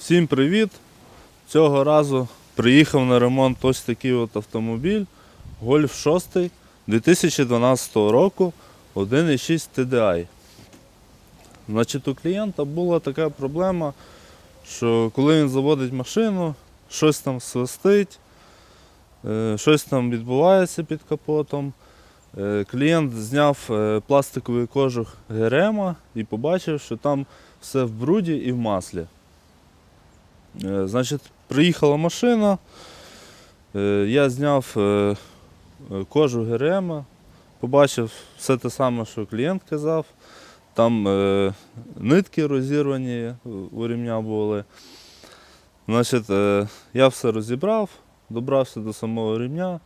Всім привіт! Цього разу приїхав на ремонт ось такий от автомобіль Golf 6 2012 року 1.6 TDI. Значить, у клієнта була така проблема, що коли він заводить машину, щось там свистить, е, щось там відбувається під капотом. Е, Клієнт зняв е, пластиковий кожух ГРМ і побачив, що там все в бруді і в маслі. Е, Значить, приїхала машина, е, я зняв е, кожу ГРМ, побачив все те саме, що клієнт казав. Там нитки розірвані у рівня були. Значить, я все розібрав, добрався до самого рівня,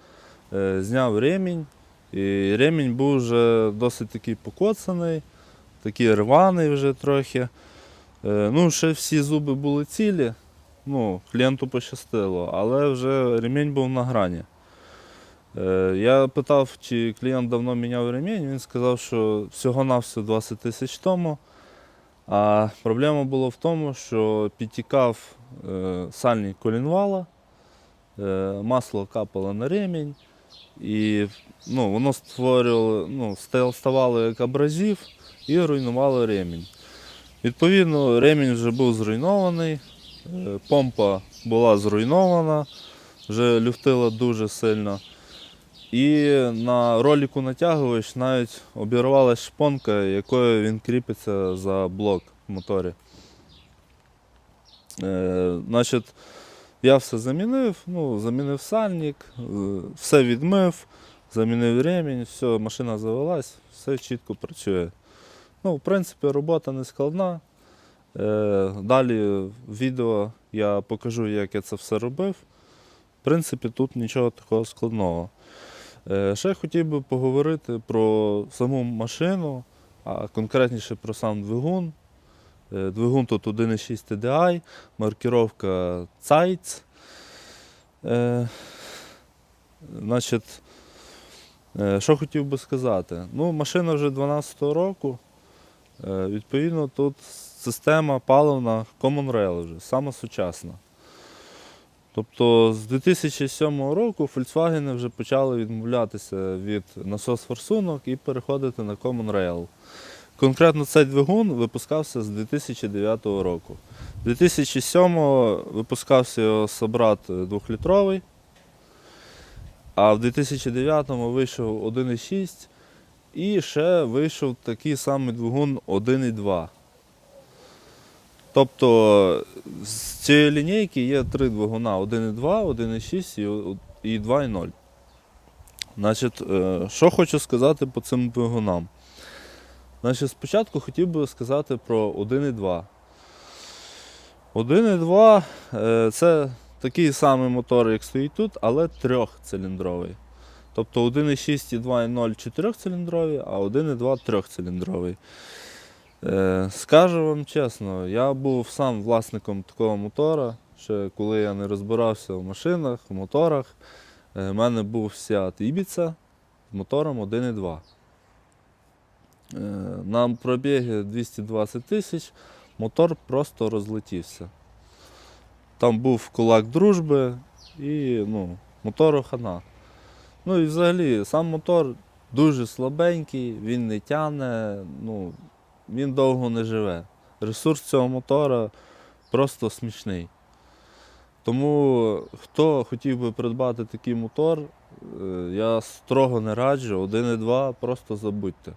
зняв ремінь. І ремінь був вже досить такий покоцаний, такий рваний вже трохи. Ну, ще всі зуби були цілі. Ну, клієнту пощастило, але вже ремінь був на грані. Е, Я питав, чи клієнт давно міняв ремінь, він сказав, що всього-навсього 20 тисяч тому. А проблема була в тому, що підтікав е, сальник колінвала, е, масло капало на ремінь, і ну, воно створювало, ну, ставало як абразив і руйнувало ремінь. Відповідно, ремінь вже був зруйнований, помпа була зруйнована, вже люфтила дуже сильно. І на роліку натягувач навіть обірвалася шпонка, якою він кріпиться за блок в моторі. Е, значить, я все замінив, ну, замінив сальник, е, все відмив, замінив ремінь, все, машина завелась, все чітко працює. Ну, в принципі, робота не складна. Е, Далі в відео я покажу, як я це все робив. В принципі, тут нічого такого складного. Е, Ще хотів би поговорити про саму машину, а конкретніше про сам двигун. Е, Двигун тут 1.6 TDI, маркіровка Zeitz. Значить, що хотів би сказати? Ну, машина вже 12-го року. Відповідно, тут система паливна Common Rail вже, сама сучасна. Тобто з 2007 року Volkswagen вже почали відмовлятися від насос-форсунок і переходити на Common Rail. Конкретно цей двигун випускався з 2009 року. 2007 випускався його собрат 2-літровий, а в 2009 вийшов 1,6 і ще вийшов такий самий двигун 1,2. Тобто з цієї лінійки є три двигуна: 1,2, 1,6 і 2,0. Значить, е, що хочу сказати по цим двигунам. Значить, спочатку хотів би сказати про 1,2. 1,2 е, це такий самий мотор, як стоїть тут, але трьохциліндровий. Тобто 1,6 і 2,0 чотирьохциліндрові, а 1,2 трьохциліндровий. Е, Скажу вам чесно, я був сам власником такого мотора, ще коли я не розбирався в машинах, в моторах. У мене був Seat Ibiza з мотором 1,2. Е, На пробіги 220 тисяч мотор просто розлетівся. Там був кулак дружби і ну, мотору хана. Ну і взагалі сам мотор дуже слабенький, він не тягне, ну, він довго не живе. Ресурс цього мотора просто смішний. Тому хто хотів би придбати такий мотор, е, я строго не раджу, 1,2 просто забудьте.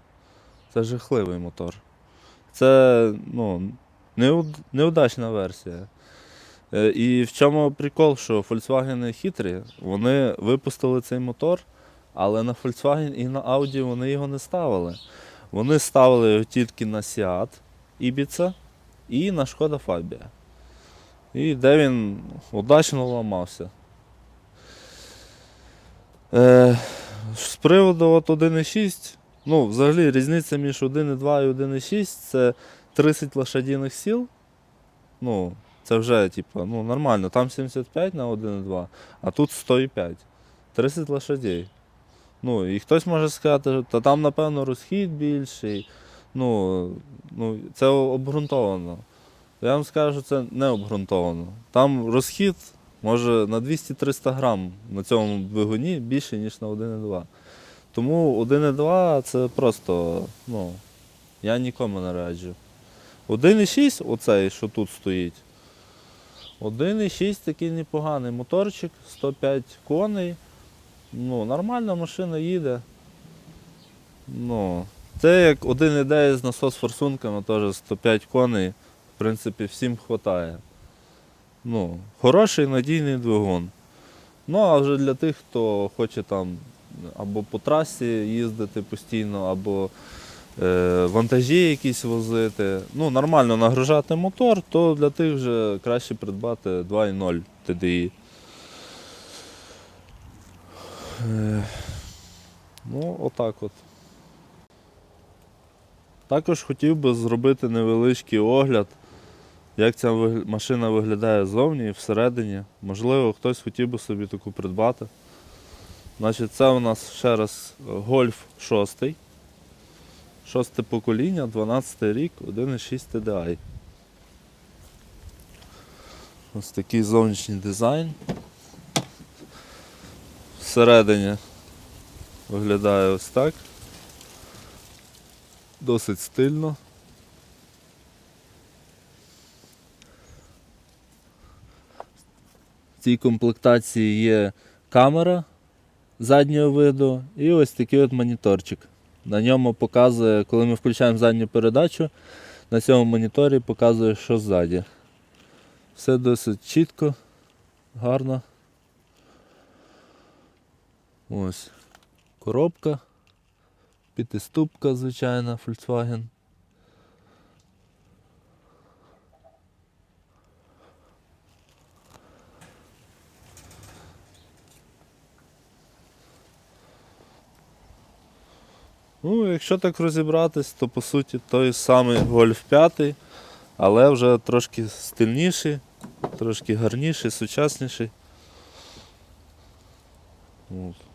Це жахливий мотор. Це ну, неуд- неудачна версія. Е, І в чому прикол, що Volkswagen хитрі, вони випустили цей мотор, але на Volkswagen і на Audi вони його не ставили. Вони ставили його тільки на Seat Ibiza і на Шкода Fabia. І де він удачно ламався. Е, з приводу от 1.6, ну, взагалі різниця між 1.2 і 1.6 це 30 лошадиних сил. Ну, це вже, типу, ну, нормально. Там 75 на 1.2, а тут 105. 30 лошадей. Ну, і хтось може сказати, що там, напевно, розхід більший. Ну, ну, це обґрунтовано. Я вам скажу, це не обґрунтовано. Там розхід може на 200-300 грам на цьому двигуні більше, ніж на 1,2. Тому 1,2 це просто, ну, я нікому не раджу. 1,6, оцей, що тут стоїть. 1,6 такий непоганий моторчик, 105 коней. Ну, нормальна машина їде. Ну, це як 1,9 з насос форсунками, теж 105 коней. В принципі, всім вистачає. Ну, хороший надійний двигун. Ну, а вже для тих, хто хоче там або по трасі їздити постійно, або е, вантажі якісь возити. Ну, нормально нагружати мотор, то для тих вже краще придбати 2.0 TDI. Е, ну, отак от. Також хотів би зробити невеличкий огляд, як ця машина виглядає ззовні і всередині. Можливо, хтось хотів би собі таку придбати. Значить, це у нас ще раз Golf 6. Шосте покоління, 12 рік, 1,6 TDI. Ось такий зовнішній дизайн. Всередині виглядає ось так. Досить стильно. В цій комплектації є камера заднього виду і ось такий от моніторчик. На ньому показує, коли ми включаємо задню передачу, на цьому моніторі показує, що ззаді. Все досить чітко, гарно. Ось коробка. П'ятиступка, звичайна, Volkswagen. Ну, якщо так розібратись, то по суті той самий Golf 5, але вже трошки стильніший, трошки гарніший, сучасніший. От.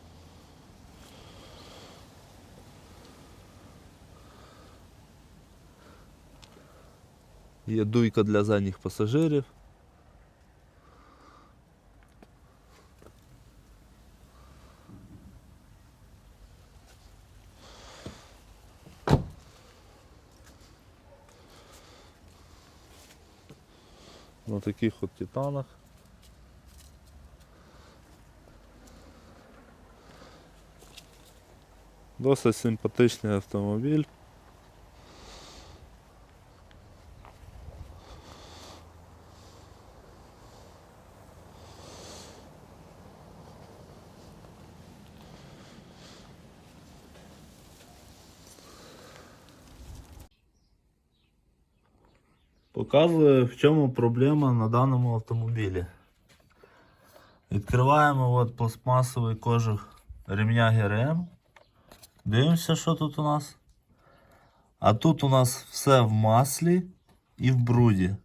Є дуйка для задніх пасажирів. На таких от титанах. Досить симпатичний автомобіль. Показую, в чому проблема на даному автомобілі. Відкриваємо от пластмасовий кожух ремня ГРМ. Дивимося, що тут у нас. А тут у нас все в маслі і в бруді.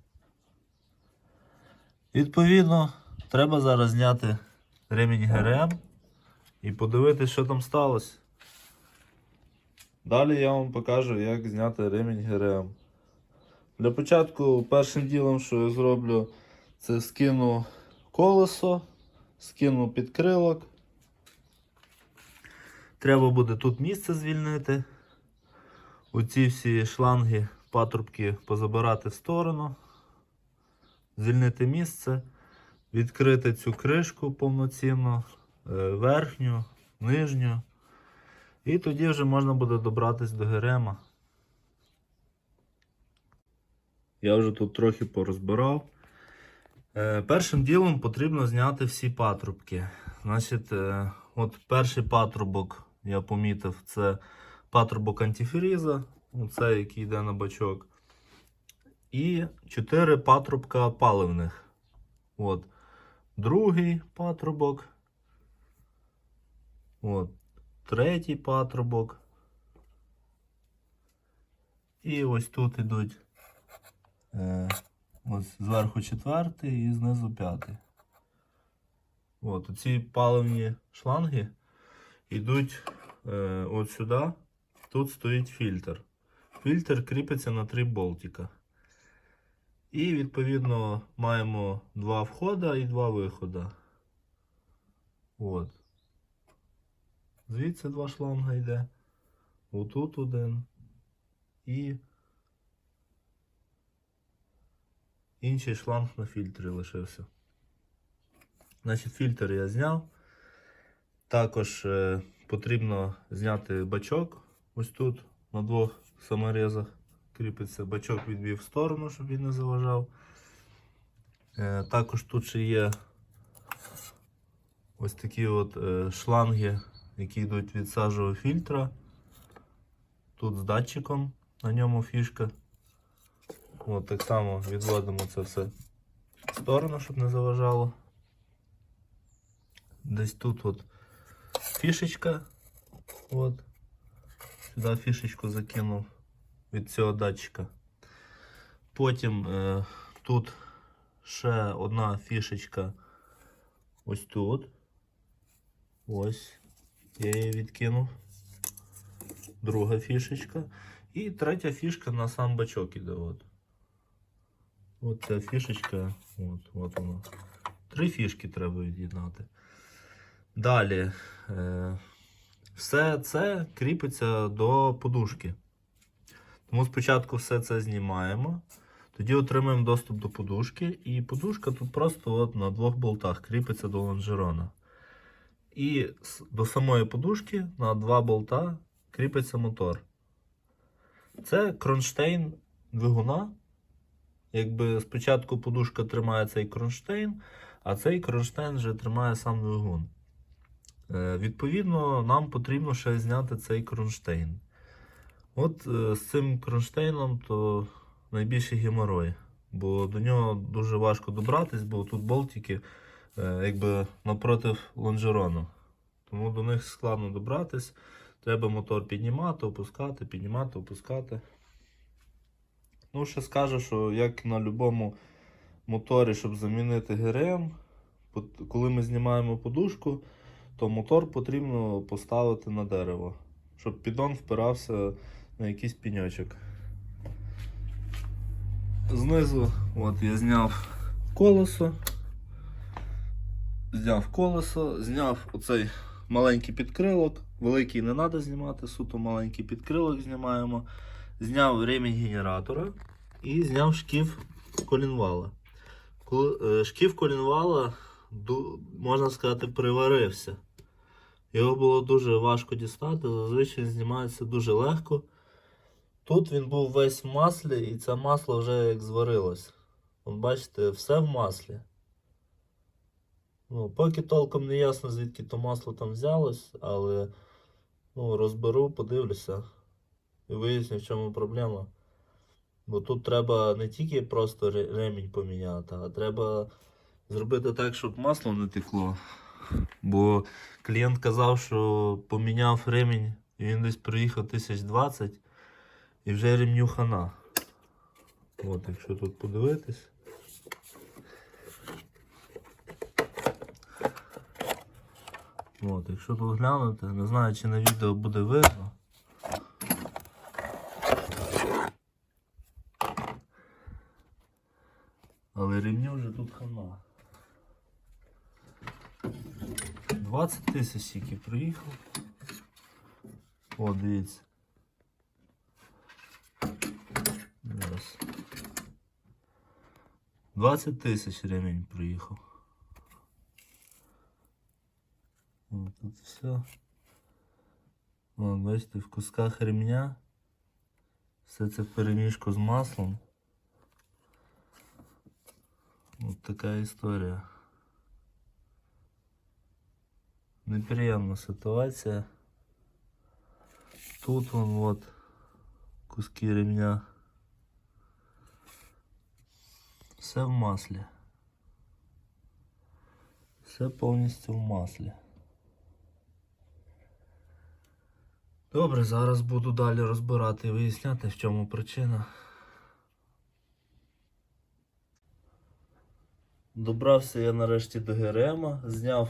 Відповідно, треба зараз зняти ремінь ГРМ і подивитися, що там сталося. Далі я вам покажу, як зняти ремінь ГРМ. Для початку першим ділом, що я зроблю, це скину колесо, скину підкрилок. Треба буде тут місце звільнити. Оці всі шланги, патрубки позабирати в сторону, звільнити місце, відкрити цю кришку повноцінно, е, верхню, нижню. І тоді вже можна буде добратись до ГРМа. Я вже тут трохи порозбирав. Е, першим ділом потрібно зняти всі патрубки. Значить, е, от перший патрубок я помітив, це патрубок антифріза, оце який йде на бачок. І 4 патрубка паливних. От. Другий патрубок. От. Третій патрубок. І ось тут ідуть Е, ось зверху четвертий і знизу п'ятий. От, ці паливні шланги йдуть е, от сюди. Тут стоїть фільтр. Фільтр кріпиться на три болтика. І відповідно маємо два входи і два виходи. От. Звідси два шланга йде. Отут один. І інший шланг на фільтрі лишився. Значить, фільтр я зняв. Також е, потрібно зняти бачок. Ось тут на двох саморезах кріпиться. Бачок відвів в сторону, щоб він не заважав. Е, також тут ще є ось такі от е, шланги, які йдуть від сажового фільтра. Тут з датчиком на ньому фішка. От так само відводимо це все в сторону, щоб не заважало. Десь тут от фішечка. От. Сюди фішечку закинув від цього датчика. Потім е, тут ще одна фішечка ось тут. Ось. Я її відкинув. Друга фішечка. І третя фішка на сам бачок іде. От. От ця фішечка. От, от вона. Три фішки треба від'єднати. Далі. Е, все це кріпиться до подушки. Тому спочатку все це знімаємо. Тоді отримаємо доступ до подушки. І подушка тут просто от на двох болтах кріпиться до лонжерона. І до самої подушки на два болта кріпиться мотор. Це кронштейн двигуна. Якби спочатку подушка тримає цей кронштейн, а цей кронштейн вже тримає сам двигун. Е, Відповідно, нам потрібно ще зняти цей кронштейн. От е, з цим кронштейном то найбільший геморой, бо до нього дуже важко добратись, бо тут болтики е, якби напротив лонжерону. Тому до них складно добратись. Треба мотор піднімати, опускати, піднімати, опускати. Ну, ще скажу, що як на будь-якому моторі, щоб замінити ГРМ, коли ми знімаємо подушку, то мотор потрібно поставити на дерево, щоб піддон впирався на якийсь піньочок. Знизу от я зняв колесо. Зняв колесо, зняв оцей маленький підкрилок. Великий не треба знімати, суто маленький підкрилок знімаємо. Зняв ремінь генератора і зняв шків колінвала. Е, колінвала, можна сказати, приварився. Його було дуже важко дістати, зазвичай знімається дуже легко. Тут він був весь в маслі, і це масло вже як зварилось. Бачите, все в маслі. Ну, поки толком не ясно, звідки то масло там взялось, але ну, розберу, подивлюся і виясню, в чому проблема. Бо тут треба не тільки просто ремінь поміняти, а треба зробити так, щоб масло не текло. Бо клієнт казав, що поміняв ремінь, і він десь приїхав 1020 і вже ремню хана. От, якщо тут подивитись. От, якщо тут глянути, не знаю, чи на відео буде видно. Але ремню вже тут хана. 20 тисяч тільки приїхав. О, дивіться. Зараз. 20 тисяч ремінь приїхав. О, тут все. О, бачите, в кусках ремня. Все це в перемішку з маслом. От така історія. Неприємна ситуація. Тут вон вот куски ремня. Все в маслі. Все повністю в маслі. Добре, зараз буду далі розбирати і виясняти, в чому причина. Добрався я нарешті до ГРМ, зняв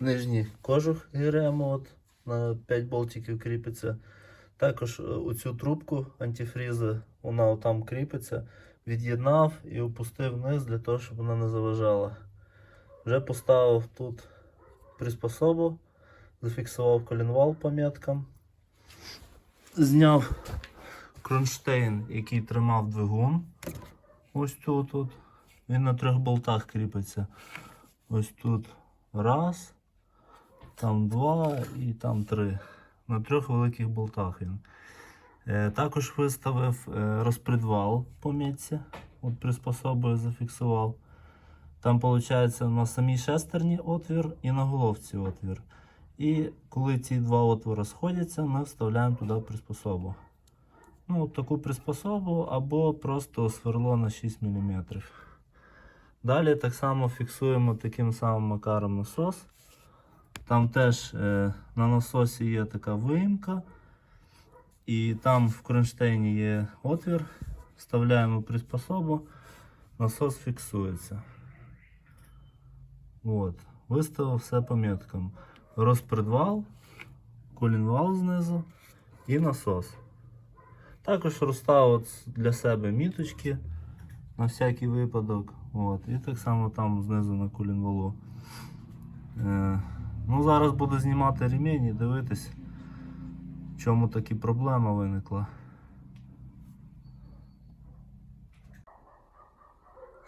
нижній кожух ГРМ, от на 5 болтиків кріпиться. Також е, оцю трубку антифріза, вона там кріпиться. від'єднав і опустив вниз для того, щоб вона не заважала. Вже поставив тут приспособу, зафіксував колінвал по меткам. Зняв кронштейн, який тримав двигун. Ось тут. тут. Він на трьох болтах кріпиться. Ось тут раз, там два і там три. На трьох великих болтах він. Е, також виставив е, розпредвал по мітці. От приспособою зафіксував. Там, виходить, на самій шестерні отвір і на головці отвір. І коли ці два отвори сходяться, ми вставляємо туди приспособу. Ну, таку приспособу або просто сверло на 6 мм. Далі так само фіксуємо таким самим макаром насос. Там теж е, на насосі є така виїмка. І там в кронштейні є отвір. Вставляємо приспособу, насос фіксується. От. Виставив все по меткам. Розпредвал, колінвал знизу і насос. Також розставив для себе міточки на всякий випадок. От. І так само там знизу на колінвалу. Е, ну, зараз буду знімати ремінь і дивитись, в чому такі проблема виникла.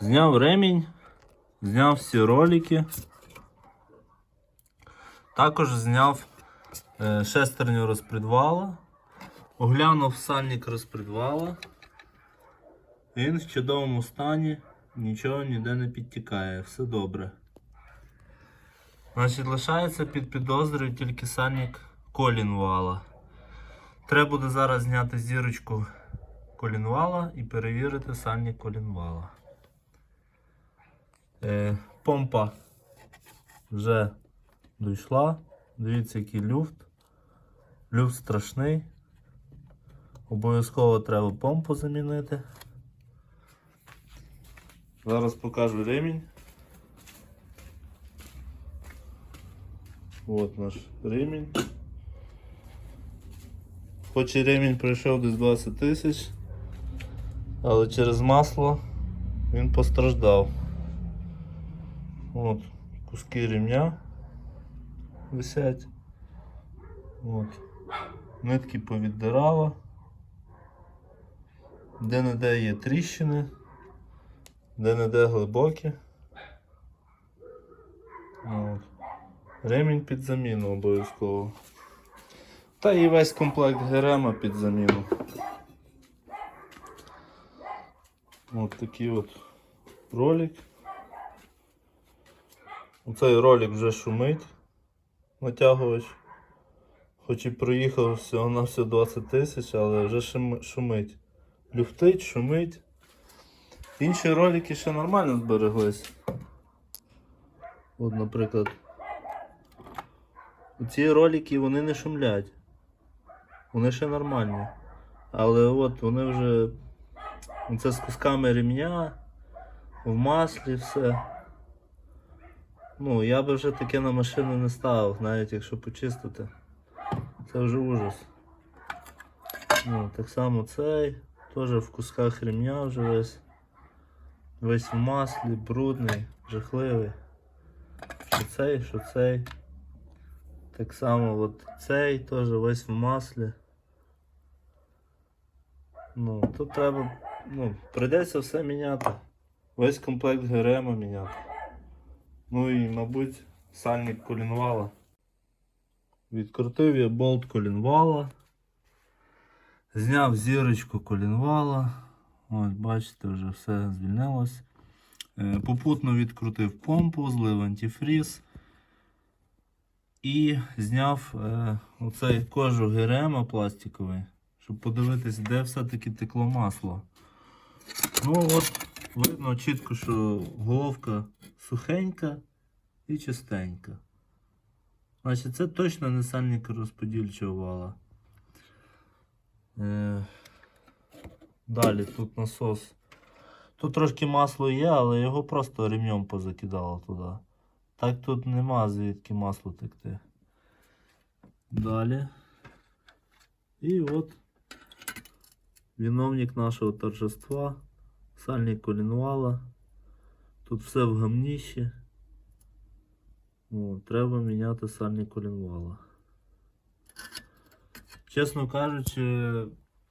Зняв ремінь, зняв всі ролики. Також зняв е, шестерню розпредвала, оглянув сальник розпредвала. Він в чудовому стані, нічого ніде не підтікає, все добре. Значить, лишається під підозрою тільки сальник колінвала. Треба буде зараз зняти зірочку колінвала і перевірити сальник колінвала. Е, помпа вже дійшла. Дивіться, який люфт. Люфт страшний. Обов'язково треба помпу замінити. Зараз покажу ремінь. От наш ремінь. Хоч і ремінь пройшов десь 20 тисяч, але через масло він постраждав. От, куски ремня висять. От. Нитки повіддирала. Де-не-де є тріщини, де-не-де глибокі. От. Ремінь під заміну обов'язково. Та і весь комплект ГРМ під заміну. От такий от ролик. Оцей ролик вже шумить натягувач. Хоч і проїхав всього на все 20 тисяч, але вже шумить. Люфтить, шумить. Інші ролики ще нормально збереглись. От, наприклад. Ці ролики вони не шумлять. Вони ще нормальні. Але от вони вже. Це з кусками ремня, в маслі все. Ну, я би вже таке на машину не ставив, навіть якщо почистити. Це вже ужас. Ну, так само цей, теж в кусках ремня вже весь. Весь в маслі, брудний, жахливий. Що цей, що цей. Так само от цей теж весь в маслі. Ну, тут треба, ну, прийдеться все міняти. Весь комплект ГРМ міняти. Ну і, мабуть, сальник колінвала. Відкрутив я болт колінвала. Зняв зірочку колінвала. Ось, бачите, вже все звільнилось. Е, Попутно відкрутив помпу, злив антифріз. І зняв е, оцей кожух ГРМ пластиковий, щоб подивитись, де все-таки текло масло. Ну от, видно чітко, що головка сухенька і чистенька. Значить, це точно не сальник розподільчого вала. Е, далі тут насос. Тут трошки масло є, але його просто ремнем позакидало туди. Так тут нема звідки масло текти. Далі. І от виновник нашого торжества Сальник колінвала. Тут все в гамніші. О, треба міняти сальник колінвала. Чесно кажучи,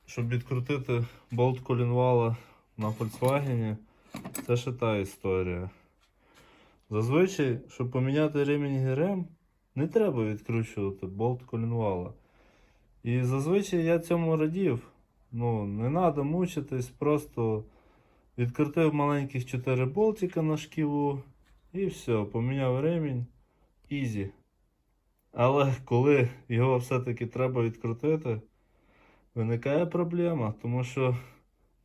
щоб відкрутити болт колінвала на Volkswagen, це ще та історія. Зазвичай, щоб поміняти ремінь ГРМ, не треба відкручувати болт колінвала. І зазвичай я цьому радів. Ну, не треба мучитись, просто відкрутив маленьких 4 болтика на шківу і все, поміняв ремінь. Ізі. Але коли його все-таки треба відкрутити, виникає проблема, тому що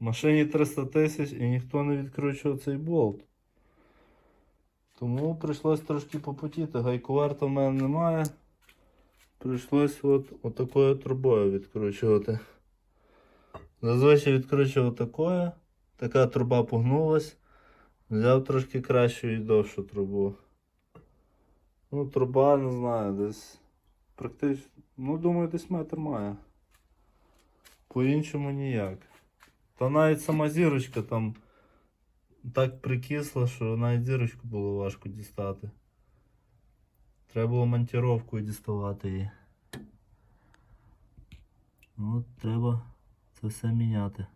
в машині 300 тисяч і ніхто не відкручував цей болт. Тому прийшлось трошки попотіти. Гайковерта в мене немає. Прийшлось от, отакою трубою відкручувати. Зазвичай відкручував такою. Така труба погнулась. Взяв трошки кращу і довшу трубу. Ну, труба, не знаю, десь практично. Ну, думаю, десь метр має. По-іншому ніяк. Та навіть сама зірочка там так прикисла, що навіть зірочку було важко дістати. Треба було монтіровкою діставати її. Ну, от треба це все міняти.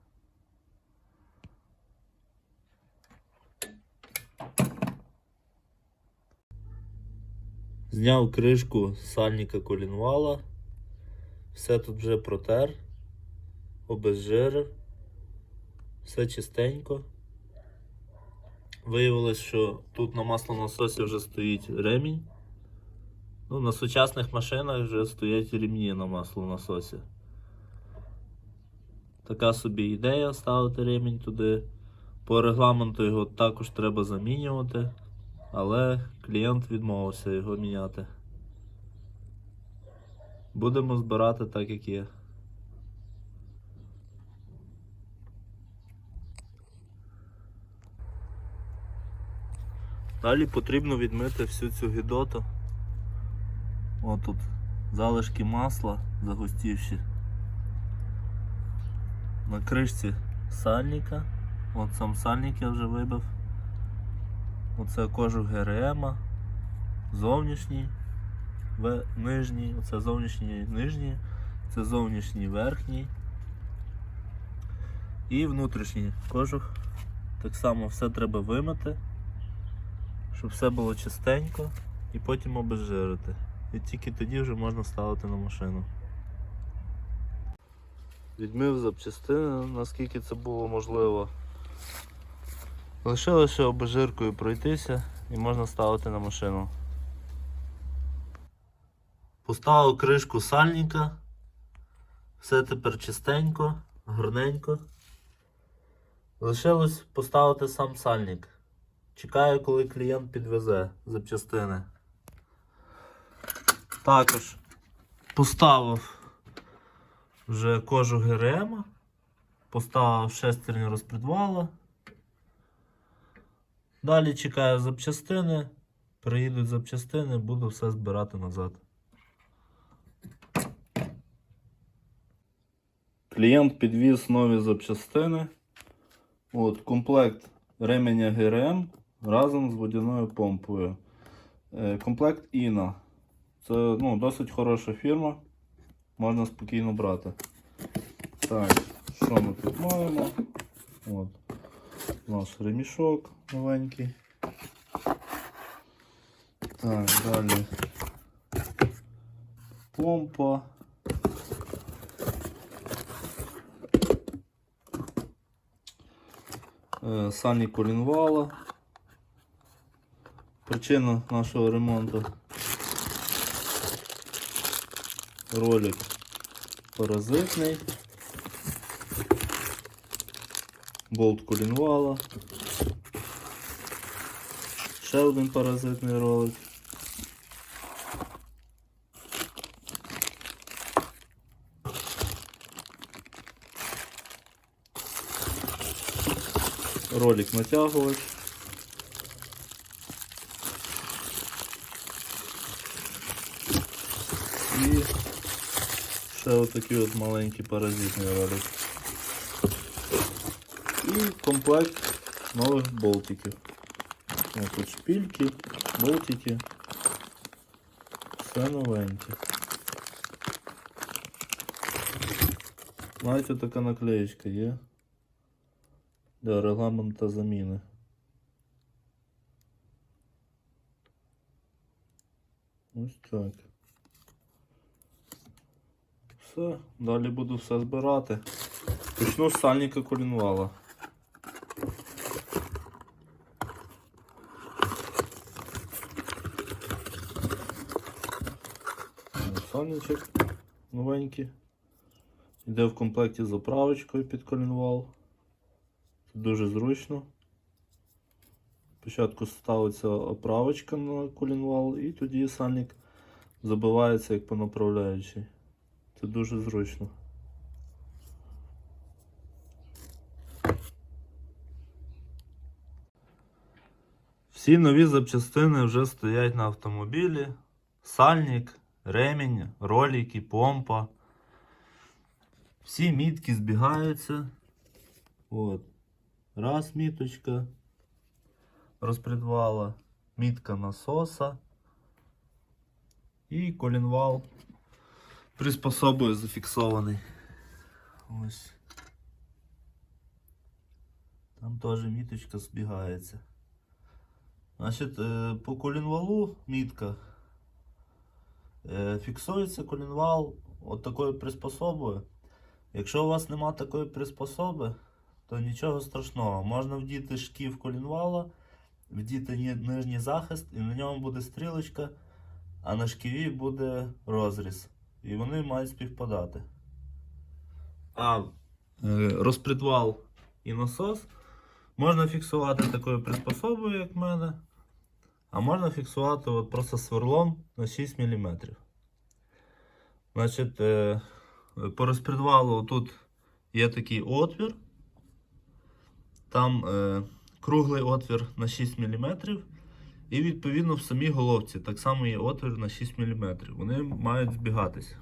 Зняв кришку сальника колінвала. Все тут вже протер, обезжирив. Все чистенько. Виявилось, що тут на маслонасосі вже стоїть ремінь. Ну, на сучасних машинах вже стоять ремні на маслонасосі. Така собі ідея ставити ремінь туди. По регламенту його також треба замінювати, але клієнт відмовився його міняти. Будемо збирати так, як є. Далі потрібно відмити всю цю гідоту. От тут залишки масла загустівші. На кришці сальника. От сам сальник я вже вибив. Оце кожух ГРМ. Зовнішній, нижній, оце зовнішній нижній, це зовнішній верхній. І внутрішній кожух. Так само все треба вимити, щоб все було чистенько і потім обезжирити. І тільки тоді вже можна ставити на машину. Відмив запчастини, наскільки це було можливо. Лишилося обезжиркою пройтися і можна ставити на машину. Поставив кришку сальника. Все тепер чистенько, гарненько. Лишилось поставити сам сальник. Чекаю, коли клієнт підвезе запчастини. Також поставив вже кожу ГРМ, поставив шестерню розпредвала. Далі чекаю запчастини. Приїдуть запчастини, буду все збирати назад. Клієнт підвіз нові запчастини. От, комплект ременя ГРМ разом з водяною помпою. Е, комплект Іна. Це ну, досить хороша фірма. Можна спокійно брати. Так, що ми тут маємо? От. Наш ремішок новенький. Так, далі. Помпа. Е, Сані колінвала. Причина нашого ремонту. Ролик паразитний. Болт колінвала. Ще один паразитний ролик. Ролик натягувач. ще отакий от маленький паразитний ролик. І комплект нових болтиків. Ось тут шпильки, болтики. Все новеньке. Навіть ось така наклеєчка є. Для регламента заміни. Ось так. Все, далі буду все збирати. Почну з сальника колінвала. Сальничок новенький. Йде в комплекті з заправочкою під колінвал. Дуже зручно. Спочатку ставиться оправочка на колінвал і тоді сальник забивається як по направляючій. Це дуже зручно. Всі нові запчастини вже стоять на автомобілі. Сальник, ремінь, ролики, помпа. Всі мітки збігаються. От. Раз міточка розпредвала, мітка насоса і колінвал приспособою зафіксований. Ось. Там теж міточка збігається. Значить, е, по колінвалу мітка е, фіксується колінвал от такою приспособою. Якщо у вас нема такої приспособи, то нічого страшного. Можна вдіти шків колінвала, вдіти ні- нижній захист, і на ньому буде стрілочка, а на шківі буде розріз. І вони мають співпадати. А е, розпредвал і насос можна фіксувати такою приспособою, як в мене. А можна фіксувати от просто сверлом на 6 мм. Значить, е, по розпредвалу тут є такий отвір. Там е, круглий отвір на 6 мм. І відповідно в самій головці так само є отвір на 6 мм. Вони мають збігатися.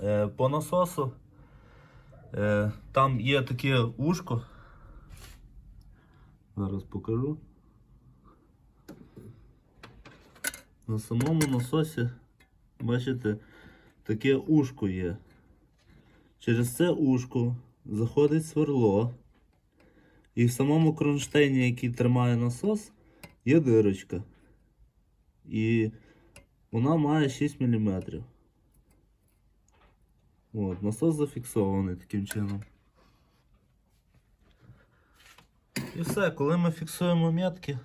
Е, по насосу е, там є таке ушко. Зараз покажу. На самому насосі, бачите, таке ушко є. Через це ушко заходить сверло. І в самому кронштейні, який тримає насос, є дирочка. І вона має 6 мм. От, насос зафіксований таким чином. І все, коли ми фіксуємо метки,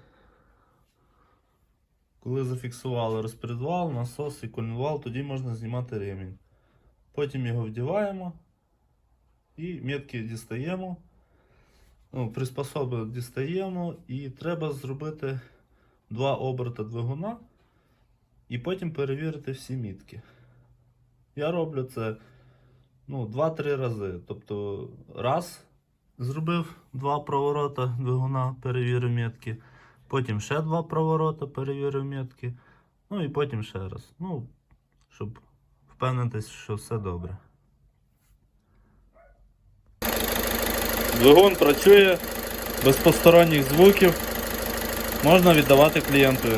коли зафіксували розпредвал, насос і колінвал, тоді можна знімати ремінь. Потім його вдіваємо і метки дістаємо. Ну, приспособи дістаємо і треба зробити два оберти двигуна і потім перевірити всі мітки. Я роблю це ну, 2-3 рази. Тобто раз зробив два проворота двигуна, перевірив метки. Потім ще два проворота, перевірив метки. Ну і потім ще раз. Ну, щоб впевнитись, що все добре. Двигун працює без посторонніх звуків. Можна віддавати клієнтові.